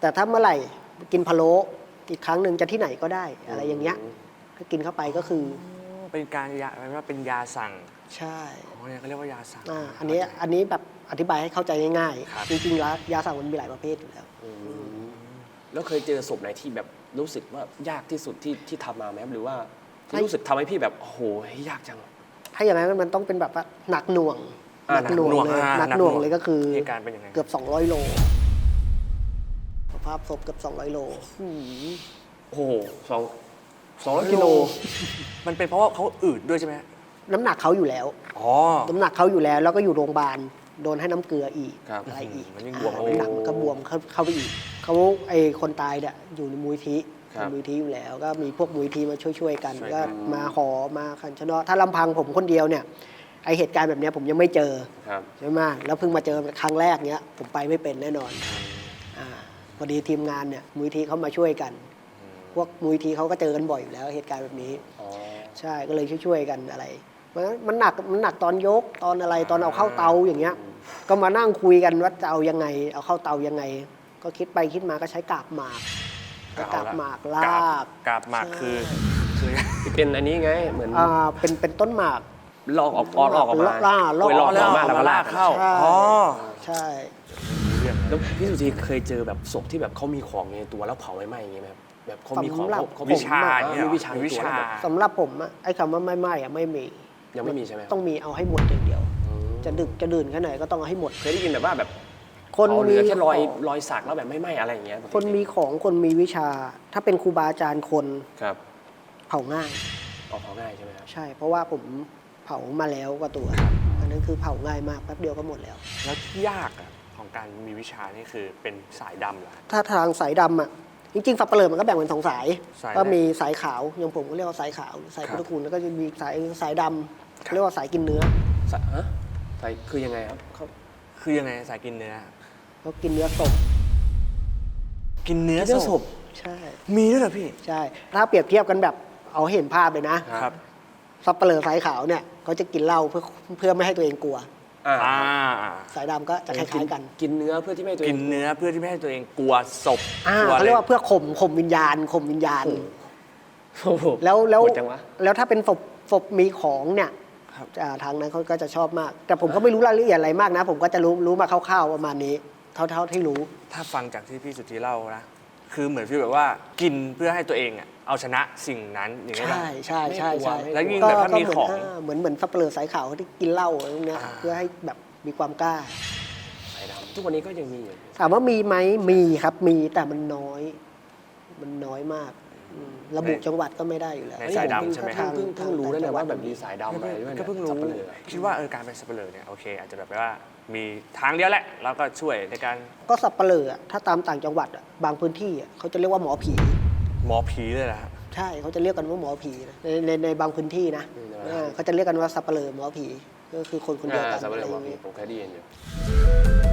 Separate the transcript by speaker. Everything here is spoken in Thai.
Speaker 1: แต่ถ้าเมื่อไหร่กินพะโล้อีกครั้งหนึ่งจะที่ไหนก็ได้ อะไรอย่างเงี้ยถ้ากินเข้าไปก็คือ
Speaker 2: เป็นการยาแปลว่าเป็นยาสั่ง
Speaker 1: ใช่
Speaker 2: อ๋อเนี่ยเขาเรียกว่ายาสั่ง
Speaker 1: อ่าอันนี้อันนี้แบบอธิบายให้เข้าใจง่าย
Speaker 2: ครับ
Speaker 1: ๆจริงๆแล้วยาสั่งมันมีหลายประเภทอยู่แล้ว
Speaker 3: แล้วเคยเจอศพไหนที่แบบรู้สึกว่ายากที่สุดที่ที่ทำมาไหมครับหรือว่าที่
Speaker 1: ไม่
Speaker 3: รู้สึกทำให้พี่แบบโอ้โหยากจัง
Speaker 1: ถ้าอย่างนั้นมันต้องเป็นแบบว่าหนักหน่วง
Speaker 3: อ่า
Speaker 1: หนักหน่วงเลย
Speaker 2: อ่า
Speaker 1: หนักหน่วงเลยก็คือ
Speaker 2: เหตุการณ์เป็นยังไง
Speaker 1: เกือบ 200 โล สภาพศพเกือบ200 โล
Speaker 3: โอ้โหสองสองร้อยกิโล
Speaker 2: มันเป็นเพราะว่าเขาอืดด้วยใช่ไหมฮะ
Speaker 1: น้ำหนักเขาอยู่แล้ว
Speaker 2: อ๋อ
Speaker 1: น้ำหนักเขาอยู่แล้ว แล้วก็อยู่โรงพยาบาล โดนให้น้ำเกลืออีก
Speaker 3: ครับ
Speaker 1: อะไรอีก
Speaker 2: มันยิ่งบวม
Speaker 1: อ่าน้ำหนักมันก็บวมเข้าเข้าไปอีก เขาไอคนตายเนี่ยอยู่ในมูลที่
Speaker 3: ครับ
Speaker 1: มูลที่อยู่แล้ว ก็มีพวกมูลที่มาช่วยๆกัน
Speaker 2: ช่วยกัน
Speaker 1: ก็มาหอมาคันชะเนาะถ้าลำพังผมคนเดียวเนี่ย ไอเหตุการณ์แบบเนี้ยผมยังไม่เจอ
Speaker 3: ครับ
Speaker 1: ใช่ไหมแล้วเพิ่งมาเจอครั้งแรกเนี้ย ผมไปไม่เป็นแน่นอนอา พอดีทีมงานเนี่ยมูลที่เขามาช่วยกัน พวกมูลที่เขาก็เจอกันบ่อยอยู่แล้วเหตุการณ์แบบนี้
Speaker 3: อ๋อ
Speaker 1: ใช่ก็เลยช่วยๆกันอะไรมันมันหนักมันหนักตอนยกตอนอะไรตอนเอาเข้าเตาอย่างเงี้ย ก็มานั่งคุยกันว่าจะเอายังไง เอาเข้าเตายังไง ก็คิดไปคิดมาก็ใช้กาบหมากกาบหมากลาก
Speaker 2: กาบหมากคือคือ
Speaker 3: ที่เป็นอันนี้ไงเหมือน
Speaker 1: อ่าเป็นเป็นต้นหมาก
Speaker 3: ลอกออกออกออกออกมา
Speaker 1: ล่าลอก
Speaker 3: โยลอกออกมา
Speaker 2: แล้
Speaker 3: แล้วว
Speaker 2: ก็
Speaker 3: ก็
Speaker 2: ลา
Speaker 3: ลากก
Speaker 2: เข้า
Speaker 1: ใช่
Speaker 2: อ๋อ
Speaker 1: ใช่
Speaker 2: เรื่อง
Speaker 3: แล้วพี่สุธีเคยเจอแบบศพที่แบบเขามีของในตัวแล้วเผาไม่ไหม้อย่างเงี้ยไหมครับแบบเขามีของเขาเขา
Speaker 2: วิชา
Speaker 3: อ่
Speaker 2: เนี่ย
Speaker 3: มีวิชาใน
Speaker 2: วิ
Speaker 3: ตัว
Speaker 2: ชา
Speaker 3: แล้วแบบ
Speaker 1: สำหรับผมอะไอ้คำว่าไม่ไหม้อะไม่มี
Speaker 3: ยังไม่มีใช่ไหมครับ
Speaker 1: ต้องมีเอาให้หมดอย่างเดียว
Speaker 3: อืม
Speaker 1: จะดึกจะดื่นแค่ไหนก็ต้องเอาให้หมด
Speaker 3: เคยได้ยินแบบว่าแบบ
Speaker 1: คน
Speaker 3: เผาเห
Speaker 1: มี
Speaker 3: ลือแค่รอย
Speaker 1: ของ
Speaker 3: รอยสักแล้วแบบไม่ไหม้อะไรอย่างเงี้ย
Speaker 1: คนมีของคนมีวิชา ถ้าเป็นครูบาอาจารย์คน
Speaker 3: ครับ
Speaker 1: เผาง่าย
Speaker 3: ออกเผาง่ายใช่ไหมครับ
Speaker 1: ใช่ เพราะว่าผมเผามาแล้วกับตัว อันนั้นคือเผาง่ายมากแป๊บเดียวก็หมดแล้ว
Speaker 2: แล้วที่ยากอะ ของการมีวิชานี่คือเป็นสายดำเหรอ
Speaker 1: ถ้าทางสายดำอะจริงๆสับเปลือมันก็แบ่งเป็นสองสาย
Speaker 2: สาย
Speaker 1: ก็
Speaker 2: แรก
Speaker 1: มีสายขาวอย่างผมก็เรียกว่าสายขาวสาย
Speaker 3: ครับ
Speaker 1: พุทธคุณแล้วก็จะมีสายสายดำเขาเรียกว่าสายกินเนื้อ
Speaker 3: สะฮะใส่คือยังไงครับเขา
Speaker 2: คือยังไงสายกินเนื้อ
Speaker 1: เขากินเนื้อศพ
Speaker 2: กินเนื้อ
Speaker 3: เนื้อศพ
Speaker 1: ใช่
Speaker 2: มีด้วยเหรอพี่
Speaker 1: ใช่ ถ้าเปรียบเทียบกันแบบเอาให้เห็นภาพเลยนะ
Speaker 2: ครับ
Speaker 1: สับเปลือสายขาวเนี่ยเขาจะกินเหล้าเพื่อเพื่อไม่ให้ตัวเองกลัว
Speaker 3: อ่า
Speaker 2: อ่า
Speaker 1: สายดำก็จะคล้ายๆกัน
Speaker 3: กินเนื้อเพื่อที่ไม่ให้ตัวเอ
Speaker 2: กิ
Speaker 3: ง
Speaker 2: นเนื้อเพื่อที่ไม่ให้ตัวเองกลัวศพ
Speaker 1: อ่าก
Speaker 2: ลัว
Speaker 1: เขาเรียกว่าเพื่อข่มข่มวิญญาณข่มวิญญาณ
Speaker 3: โอ้โห
Speaker 1: แล้วแล้ว
Speaker 3: โหดจังวะ
Speaker 1: แล้วถ้าเป็นศพศพมีของเนี่ย
Speaker 2: ครับ
Speaker 1: อ่าทางนั้นเขาก็จะชอบมาก แต่ผมก็ไม่รู้รายละเอียดอะไรมากนะ ผมก็จะรู้รู้มาคร่าวๆประมาณนี้ เท่าเท่าที่รู้
Speaker 2: ถ้าฟังจากที่พี่สุธีเล่านะ คือเหมือนฟีลแบบว่ากินเพื่อให้ตัวเองอะเอาชนะสิ่งนั้นอย่างเงี้ย
Speaker 1: ใช่ใช่ใช่ใช่
Speaker 2: แล้วยิ่ง
Speaker 1: ก็
Speaker 2: แบบถ้ามี
Speaker 1: ก็
Speaker 2: ของ
Speaker 1: เหมืนเหมือนเหมือนสับเปลือสายขาวที่กินเหล้าอะไรพวกเนี้ย
Speaker 2: อ่า
Speaker 1: เพื่อให้แบบมีความกล้า
Speaker 3: ใส่ดำทุกวันนี้ก็ยังมีอยู่
Speaker 1: ถามว่ามีไหมมีครับมีแต่มันน้อย มันน้อยมากอืม ระบุจังหวัดก็ไม่ได้อยู่แล้ว
Speaker 2: ในสายดำใช่ไหม
Speaker 1: ทาง
Speaker 3: เพิ่งเพิ่งรู้นะเนี่ยว่าแบบมี
Speaker 1: ทง
Speaker 3: สายดำอะไรด้วย
Speaker 2: ก็
Speaker 3: เนี่ย
Speaker 2: เพิ่งรู้
Speaker 3: สับปะเลอ
Speaker 2: คิดว่าเออการเป็นสับเปลือเนี่ยโอเค อาจจะแบบว่ามีทางเดียวแหละแล้วก็ช่วยในการ
Speaker 1: ก็สับเปลืออะถ้าตามต่างจังหวัดอะบางพื้นที่อะเขาจะเรียกว่าหมอผี
Speaker 2: หมอผีเลยนะฮะ
Speaker 1: ใช่เขาจะเรียกกันว่าหมอผีนะในในในบางพื้นที่นะเออเขาจะเรียกกันว่าสับเปลือหมอผีก็คือคนคนเดียว
Speaker 3: อ่า
Speaker 1: กัน
Speaker 3: สับปะ
Speaker 1: อะ
Speaker 3: เล
Speaker 1: ไร
Speaker 3: อ
Speaker 1: อย่าง
Speaker 3: มี
Speaker 1: เงี้ย
Speaker 3: ผมเคยได้ยินอยู่